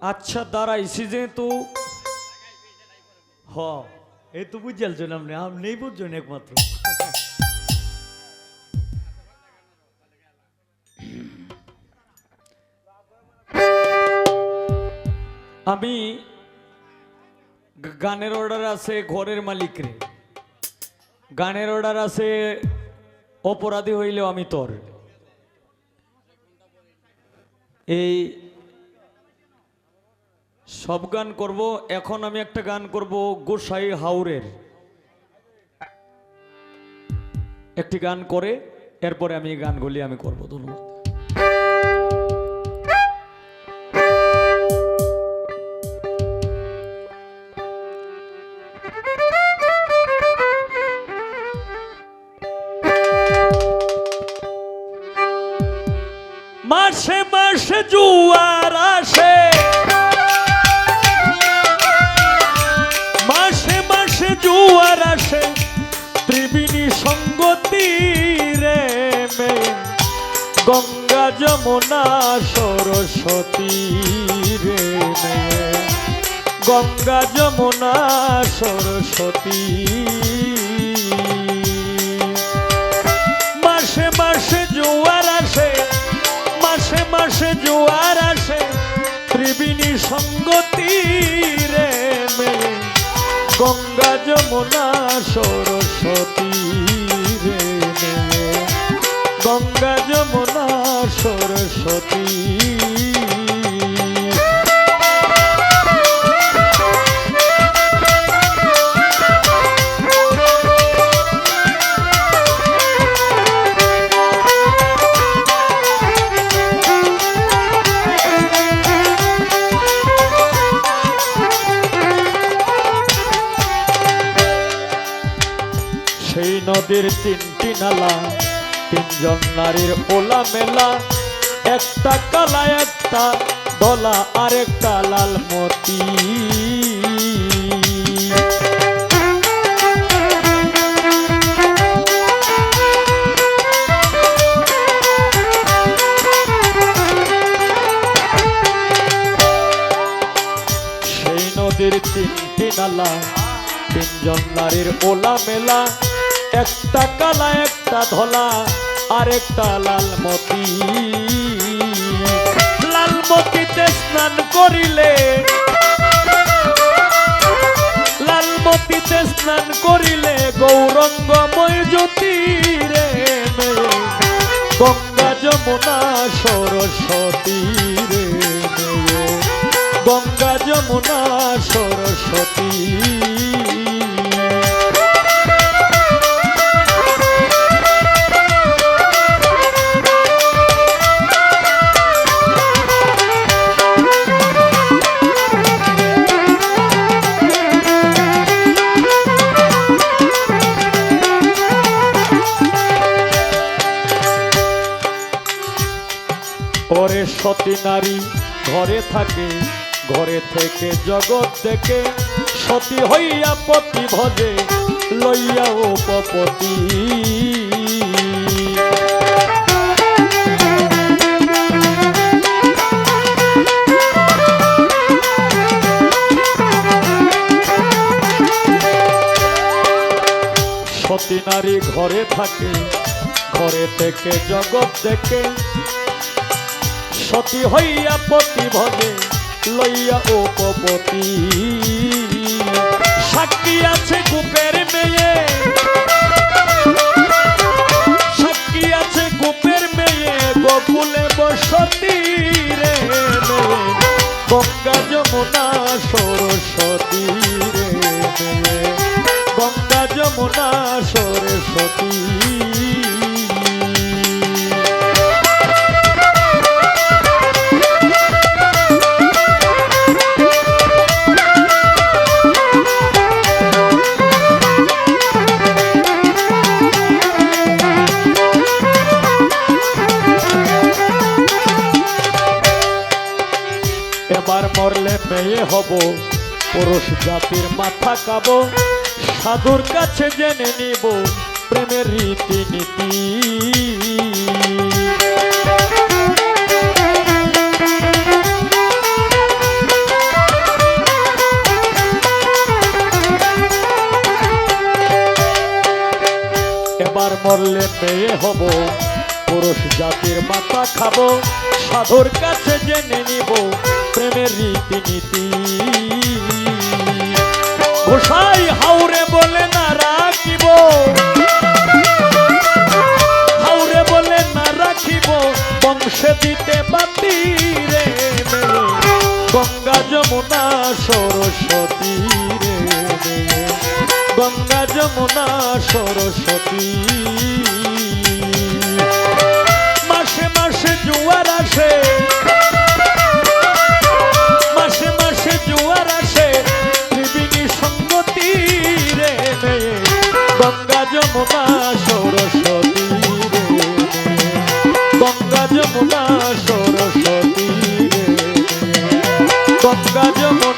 আচ্ছা দাঁড়াইছি যেহেতু হ, এই তো বুঝালছেন আপনি আপনিই বুঝছেন একমাত্র। আমি গানের অর্ডার আছে ঘরের মালিক রে গানের অর্ডার আছে অপরাধী হইলেও আমি তোর। এই সব গান করব, এখন আমি একটা গান করব গোসাই হাউরের একটি গান করে, এরপরে আমি গানগুলি আমি করব। ধন্যবাদ। মাসে মাসে জুয়ার আসে। গঙ্গা যমুনা সরস্বতী মে। গঙ্গা যমুনা সরস্বতী। মাসে মাসে জোয়ার আসে, মাসে মাসে জোয়ার আসে, ত্রিবেণী সঙ্গতি রে মেলে গঙ্গা যমুনা সরস্বতী রে মেলে গঙ্গা যমুনা সরস্বতী। সেই নদীর তিনটি নালা তিনজন নারীর ওলা মেলা। একটা কালা, একটা দলা আরেকটা লাল মতি। তিনটি নালা, তিনজন নারীর ওলা মেলা। একটা কালা একটা ধলা আরেকটা লালমতি। লালমতিতে স্নান করিলে, লালমতিতে স্নান করিলে গৌরঙ্গময় জ্যোতি রে গঙ্গা যমুনা সরস্বতী রে গঙ্গা যমুনা সরস্বতী সতী নারী ঘরে থাকে, ঘরে থেকে জগৎ দেখে সতী হইয়া পতি ভজে, লইয়া উপপতি সতী নারী ঘরে থাকে, ঘরে থেকে জগৎ দেখে সতী হইয়া পতি ভজে লইয়া ও কপতি সাক্ষী আছে কুপের মেয়ে এবার মরলে মেয়ে হব, পুরুষ জাতির মাথা কাবো। সাধুর কাছে জেনে নিব প্রেমের রীতিনীতি। এবার মরলে পেয়ে হব, পুরুষ জাতির মাথা খাব। সাধুর কাছে জেনে নিব প্রেমের রীতিনীতি। গোসাই হাউরে বলে না রাখিব। হাউরে বলে না রাখিব, বংশে দিতে বাতি রে গঙ্গা যমুনা সরস্বতী রে গঙ্গা যমুনা সরস্বতী সরস্বতী রে গঙ্গা যমুনা সরস্বতী রে। গঙ্গা যমুনা